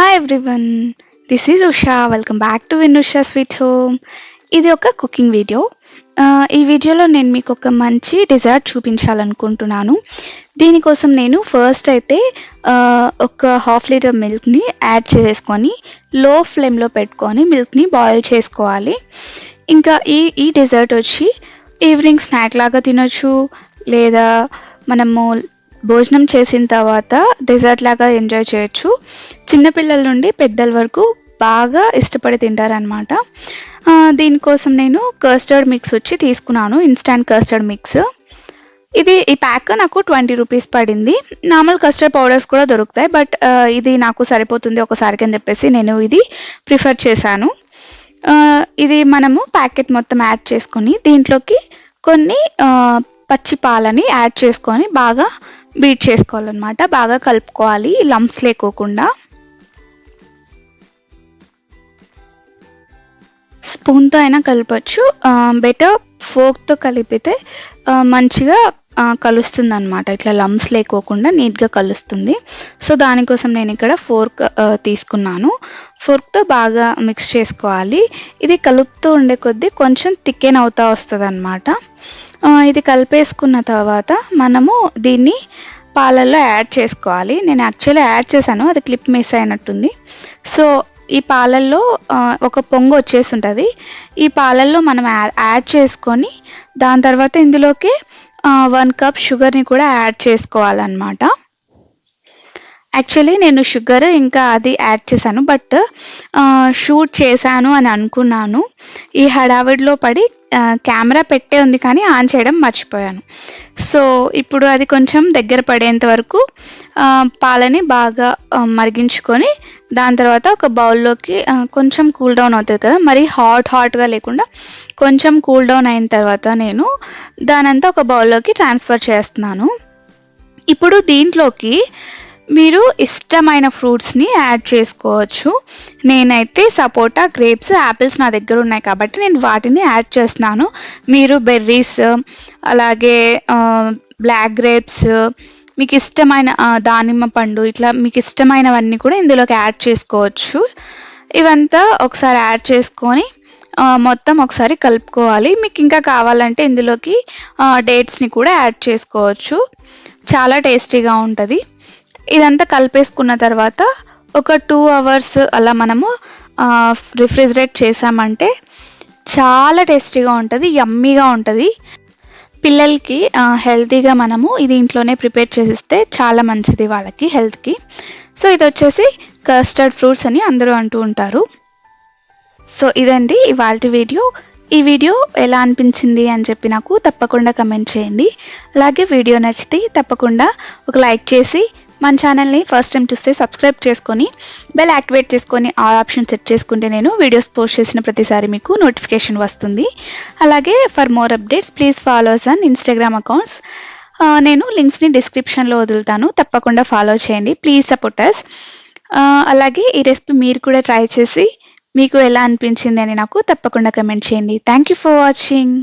Hi everyone this is Usha welcome back to Vin Usha sweet home ఇది ఒక cooking video ఈ వీడియోలో నేను మీకు ఒక మంచి డిజర్ట్ చూపించాలనుకుంటున్నాను. దీనికోసం నేను ఫస్ట్ అయితే ఒక హాఫ్ లీటర్ మిల్క్ని యాడ్ చేసుకొని లో ఫ్లేమ్లో పెట్టుకొని మిల్క్ని బాయిల్ చేసుకోవాలి. ఇంకా ఈ ఈ డెజర్ట్ వచ్చి ఈవినింగ్ స్నాక్ లాగా తినొచ్చు. లేదా మనము భోజనం చేసిన తర్వాత డెజర్ట్ లాగా ఎంజాయ్ చేయొచ్చు. చిన్నపిల్లల నుండి పెద్దల వరకు బాగా ఇష్టపడి తింటారనమాట దీనికోసం నేను కస్టర్డ్ మిక్స్ వచ్చి తీసుకున్నాను ఇన్స్టాంట్ కస్టర్డ్ మిక్స్ ఇది ఈ ప్యాక్ నాకు ట్వంటీ రూపీస్ పడింది. నార్మల్ కస్టర్డ్ పౌడర్స్ కూడా దొరుకుతాయి బట్ ఇది నాకు సరిపోతుంది ఒకసారికి అని చెప్పేసి నేను ఇది ప్రిఫర్ చేశాను. ఇది మనము ప్యాకెట్ మొత్తం యాడ్ చేసుకొని దీంట్లోకి కొన్ని పచ్చి పాలని యాడ్ చేసుకొని బాగా బీట్ చేసుకోవాలన్నమాట. బాగా కలుపుకోవాలి లంప్స్ లేకోకుండా. స్పూన్తో అయినా కలపచ్చు. బెటర్ ఫోక్తో కలిపితే మంచిగా కలుస్తుంది అనమాట ఇట్లా లమ్స్ లేకోకుండా నీట్గా కలుస్తుంది. సో దానికోసం నేను ఇక్కడ ఫోర్క్ తీసుకున్నాను. ఫోర్క్తో బాగా మిక్స్ చేసుకోవాలి. ఇది కలుపుతూ ఉండే కొద్దీ కొంచెం థిక్కెన్ అవుతా వస్తుంది అనమాట ఇది కలిపేసుకున్న తర్వాత మనము దీన్ని పాలల్లో యాడ్ చేసుకోవాలి. నేను యాక్చువల్లీ యాడ్ చేశాను. అది క్లిప్ మిస్ అయినట్టుంది. సో ఈ పాలల్లో ఒక పొంగు వచ్చేసి ఉంటుంది ఈ పాలల్లో మనం యాడ్ చేసుకొని దాని తర్వాత ఇందులోకి వన్ కప్ షుగర్ని కూడా యాడ్ చేసుకోవాలన్నమాట. యాక్చువల్లీ నేను షుగర్ ఇంకా అది యాడ్ చేశాను బట్ షూట్ చేశాను అని అనుకున్నాను. ఈ హడావిడిలో పడి కెమెరా పెట్టే ఉంది కానీ ఆన్ చేయడం మర్చిపోయాను. సో ఇప్పుడు అది కొంచెం దగ్గర పడేంత వరకు పాలని బాగా మరిగించుకొని దాని తర్వాత ఒక బౌల్లోకి కొంచెం కూల్ డౌన్ అవుతుంది కదా మరి హాట్ హాట్గా లేకుండా కొంచెం కూల్ డౌన్ అయిన తర్వాత నేను దానంతా ఒక బౌల్లోకి ట్రాన్స్ఫర్ చేస్తున్నాను. ఇప్పుడు దీంట్లోకి మీరు ఇష్టమైన ఫ్రూట్స్ని యాడ్ చేసుకోవచ్చు. నేనైతే సపోటా గ్రేప్స్ యాపిల్స్ నా దగ్గర ఉన్నాయి కాబట్టి నేను వాటిని యాడ్ చేస్తున్నాను. మీరు బెర్రీస్ అలాగే బ్లాక్ గ్రేప్స్ మీకు ఇష్టమైన దానిమ్మ పండు ఇట్లా మీకు ఇష్టమైనవన్నీ కూడా ఇందులోకి యాడ్ చేసుకోవచ్చు. ఇవంతా ఒకసారి యాడ్ చేసుకొని మొత్తం ఒకసారి కలుపుకోవాలి. మీకు ఇంకా కావాలంటే ఇందులోకి డేట్స్ని కూడా యాడ్ చేసుకోవచ్చు. చాలా టేస్టీగా ఉంటుంది. ఇదంతా కలిపేసుకున్న తర్వాత ఒక టూ అవర్స్ అలా మనము రిఫ్రిజిరేట్ చేసామంటే చాలా టేస్టీగా ఉంటుంది యమ్మీగా ఉంటుంది. పిల్లలకి హెల్తీగా మనము ఇది ఇంట్లోనే ప్రిపేర్ చేసిస్తే చాలా మంచిది వాళ్ళకి హెల్త్కి. సో ఇది వచ్చేసి కస్టర్డ్ ఫ్రూట్స్ అని అందరూ అంటూ ఉంటారు. సో ఇదండి ఇవాళ వీడియో. ఈ వీడియో ఎలా అనిపించింది అని చెప్పి నాకు తప్పకుండా కమెంట్ చేయండి. అలాగే వీడియో నచ్చితే తప్పకుండా ఒక లైక్ చేసి మన ఛానల్ని ఫస్ట్ టైం చూస్తే సబ్స్క్రైబ్ చేసుకొని బెల్ యాక్టివేట్ చేసుకొని ఆల్ ఆప్షన్ సెట్ చేసుకుంటే నేను వీడియోస్ పోస్ట్ చేసిన ప్రతిసారి మీకు నోటిఫికేషన్ వస్తుంది. అలాగే for more updates please follow us on Instagram accounts నేను లింక్స్ని డిస్క్రిప్షన్లో వదులుతాను. తప్పకుండా ఫాలో చేయండి. ప్లీజ్ సపోర్ట్ అస్ అలాగే ఈ రెసిపీ మీరు కూడా ట్రై చేసి మీకు ఎలా అనిపించింది అని నాకు తప్పకుండా కమెంట్ చేయండి. Thank you for watching